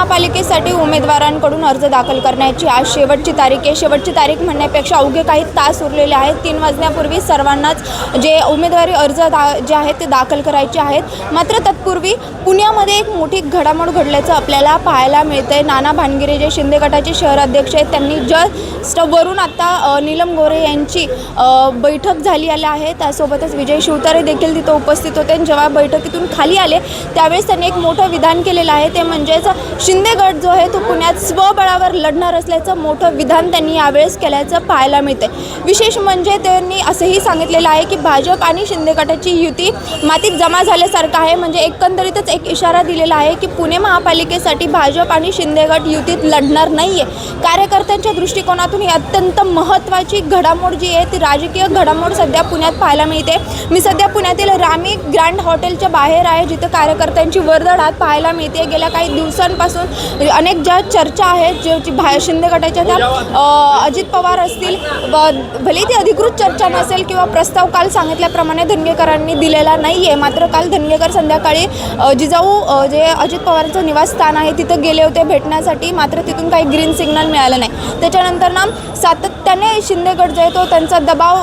महापालिकेसाठी उमेदवारांकडून अर्ज दाखल करण्याची आज शेवटची तारीख आहे. शेवटची तारीख म्हणण्यापेक्षा अवघे काही तास उरलेले आहेत. तीन वाजण्यापूर्वी सर्वांनाच जे उमेदवारी अर्ज दा जे आहेत ते दाखल करायचे आहेत. मात्र तत्पूर्वी पुण्यामध्ये एक मोठी घडामोड घडल्याचं आपल्याला पाहायला मिळतंय. नाना भानगिरे जे शिंदे गटाचे शहर अध्यक्ष आहेत त्यांनी जस्ट वरून आता नीलम गोरे यांची बैठक झाली आली आहे. त्यासोबतच विजय शिवतारे देखील तिथं उपस्थित होते आणि जेव्हा बैठकीतून खाली आले त्यावेळेस त्यांनी एक मोठं विधान केलेलं आहे. ते म्हणजेच शिंदे गट जो आहे तो पुण्यात स्वबळावर लढणार असल्याचं मोठं विधान त्यांनी यावेळेस केल्याचं पाहायला मिळते विशेष म्हणजे त्यांनी असंही सांगितलेलं आहे की भाजप आणि शिंदे गटाची युती मातीत जमा झाल्यासारखं आहे. म्हणजे एकंदरीतच एक इशारा दिलेला आहे की पुणे महापालिकेसाठी भाजप आणि शिंदे गट युतीत लढणार नाही आहे कार्यकर्त्यांच्या दृष्टिकोनातून ही अत्यंत महत्त्वाची घडामोड जी आहे ती राजकीय घडामोड सध्या पुण्यात पाहायला मिळते. मी सध्या पुण्यातील रामी ग्रँड हॉटेलच्या बाहेर आहे जिथं कार्यकर्त्यांची वर्दळात पाहायला मिळते. गेल्या काही दिवसांपासून म्हणजे अनेक ज्या चर्चा आहेत जे बाहेर भा शिंदे गटाच्या त्या अजित पवार असतील व भले ती अधिकृत चर्चा नसेल किंवा प्रस्ताव काल सांगितल्याप्रमाणे धनगेकरांनी दिलेला नाही आहे मात्र काल धनगेकर संध्याकाळी जिजाऊ जे अजित पवारांचं निवासस्थान आहे तिथं गेले होते भेटण्यासाठी. मात्र तिथून काही ग्रीन सिग्नल मिळालं नाही. त्याच्यानंतर ना सातत्याने शिंदे गट जो आहे तो त्यांचा दबाव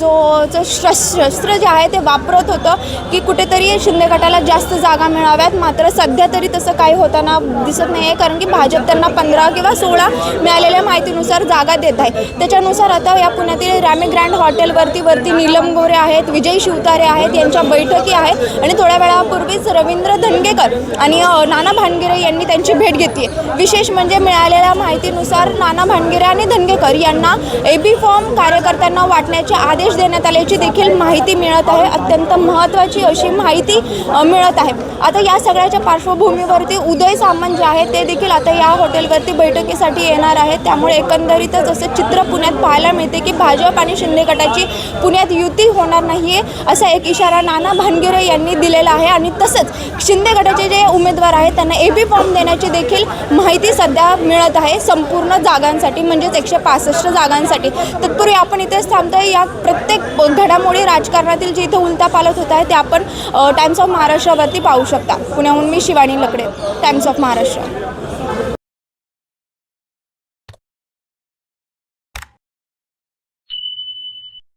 जो शस्त्र जे आहे ते वापरत होतं की कुठेतरी शिंदे गटाला जास्त जागा मिळाव्यात. मात्र सध्या तरी तसं काही होताना दिसत नाही आहे कारण की भाजप त्यांना पंधरा किंवा सोळा मिळालेल्या माहितीनुसार जागा देत आहे. त्याच्यानुसार आता या पुण्यातील रॅमी ग्रँड हॉटेलवरती वरती नीलम गोरे आहेत विजय शिवतारे आहेत यांच्या बैठकी आहेत आणि थोड्या वेळापूर्वीच रवींद्र धनगेकर आणि नाना भानगिरे यांनी त्यांची भेट घेतली. विशेष म्हणजे मिळालेल्या माहितीनुसार नाना भानगिरे आणि धनगेकर यांना ए बी फॉर्म कार्यकर्त्यांना वाटण्याचे आदेश देण्यात आल्याची देखील माहिती मिळत आहे. अत्यंत महत्त्वाची अशी माहिती मिळत आहे. आता या सगळ्याच्या पार्श्वभूमीवरती उदय सामंत जे आहे ते देखील आता या हॉटेलवरती बैठकीसाठी येणार आहेत त्यामुळे एकंदरीतच असं चित्र पुण्यात पाहायला मिळते की भाजप आणि शिंदे गटाची पुण्यात युती होणार नाही आहे असा एक इशारा नाना भानगिरे यांनी दिलेला आहे. आणि तसंच शिंदे गटाचे जे उमेदवार आहेत त्यांना ए बी फॉर्म देण्याची देखील माहिती सध्या मिळत आहे संपूर्ण जागांसाठी म्हणजेच एकशे पासष्ट जागांसाठी. तत्पूर्वी आपण इथेच थांबतोय. या प्रत्येक घडामोडी राजकारणातील जे इथं उलता पालत होत आहे ते आपण टाइम्स ऑफ महाराष्ट्रावरती पाहू शकता. पुण्याहून मी Shivani Lakde times of Maharashtra Russia.